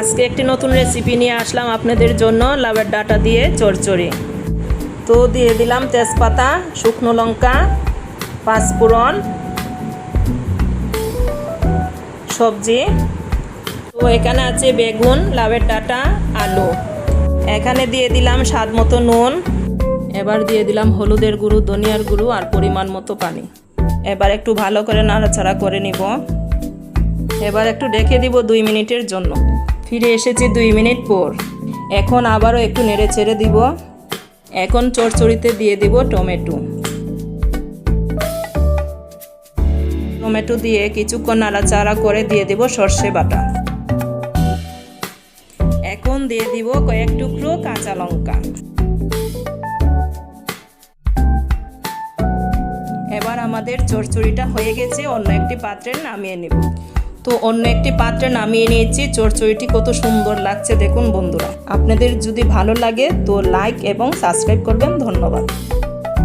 আজকে একটি নতুন রেসিপি নিয়ে আসলাম আপনাদের জন্য লাভের ডাটা দিয়ে চড়চড়ি তো দিয়ে দিলাম তেজপাতা, শুকনো লঙ্কা, পাঁচফোড়ন, সবজি। তো এখানে আছে বেগুন লাভের ডাটা, আলু। এখানে দিয়ে দিলাম স্বাদ মতো নুন। এবার দিয়ে দিলাম হলুদের গুঁড়ো, ধনিয়ার গুঁড়ো আর পরিমাণ মতো পানি। এবার একটু ভালো করে নাড়াচাড়া করে নিব। এবার একটু রেখে দিব দুই মিনিটের জন্য। ফিরে এসেছি দুই মিনিট পর। এখন আবারও একটু নেড়ে ছেড়ে দিব। এখন চড়চড়িতে দিয়ে দিব টমেটো। টমেটো দিয়ে কিছুক্ষণ নাড়াচাড়া করে দিয়ে দিব সর্ষে বাটা। এখন দিয়ে দিব কয়েক টুকরো কাঁচা লঙ্কা। এবার আমাদের চড়চড়িটা হয়ে গেছে, অন্য একটি পাত্রে নামিয়ে নেব। তো অন্য একটি পাত্রে নামিয়ে নিয়েছি। চড়চড়িটি কত সুন্দর লাগছে দেখুন বন্ধুরা। আপনাদের যদি ভালো লাগে তো লাইক এবং সাবস্ক্রাইব করবেন। ধন্যবাদ।